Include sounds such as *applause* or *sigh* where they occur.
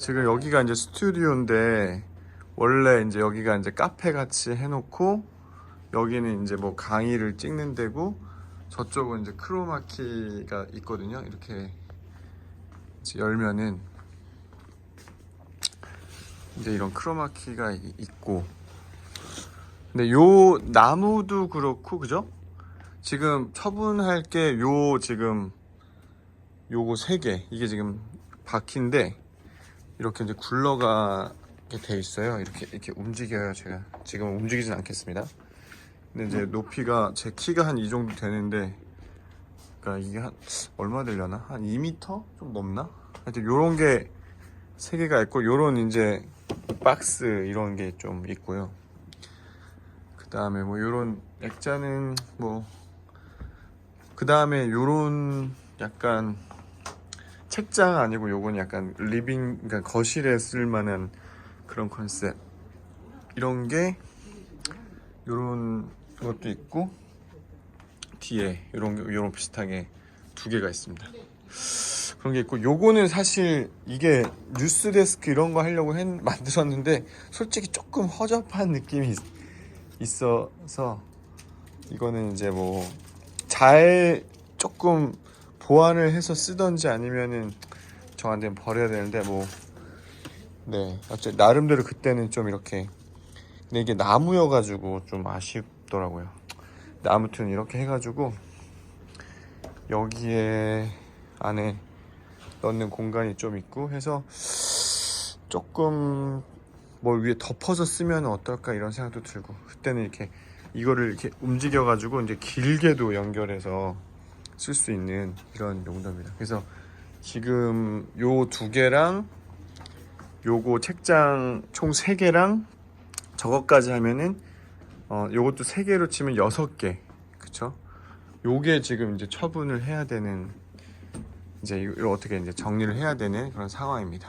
지금 여기가 이제 스튜디오인데 원래 이제 여기가 이제 카페 같이 해놓고 여기는 이제 뭐 강의를 찍는 데고 저쪽은 이제 크로마키가 있거든요. 이렇게 열면은 이제 이런 크로마키가 이- 있고 근데 요 나무도 그렇고 그죠? 지금 처분할 게 요 지금 요거 세 개 이게 지금 바퀴인데 이렇게 이제 굴러가게 돼 있어요. 이렇게 이렇게 움직여요. 제가 지금 움직이진 않겠습니다. 근데 이제 높이가 제 키가 한 이 정도 되는데 그러니까 이게 한 얼마 되려나? 한 2m 좀 넘나? 하여튼 요런 게 세 개가 있고 요런 이제 박스 이런 게 좀 있고요. 그 다음에 뭐 요런 액자는 뭐 그 다음에 요런 약간 책장 아니고 요건 약간 리빙 그러니까 거실에 쓸 만한 그런 컨셉 이런 게 요런 것도 있고 뒤에 요런 게- 요런 비슷하게 두 개가 있습니다. 그런 게 있고 요거는 사실 이게 뉴스 데스크 이런 거 하려고 했, *laughs* 만들었는데 솔직히 조금 허접한 느낌이 있, 있어서 이거는 이제 뭐 잘 조금 보완을 해서 쓰던지 아니면은 저한테는 버려야 되는데 뭐 네, 어째 나름대로 그때는 좀 이렇게 근데 이게 나무여가지고 좀 아쉽더라고요. 아무튼 이렇게 해가지고 여기에 안에 넣는 공간이 좀 있고 해서 조금 뭘 위에 덮어서 쓰면 어떨까 이런 생각도 들고 그때는 이렇게 이거를 이렇게 움직여가지고 이제 길게도 연결해서 쓸 수 있는 이런 용도입니다. 그래서 지금 요 두 개랑 요거 책장 총 세 개랑 저것까지 하면은 어 요것도 세 개로 치면 여섯 개 그쵸? 요게 지금 이제 처분을 해야 되는 이제 이걸 어떻게 이제 정리를 해야 되는 그런 상황입니다.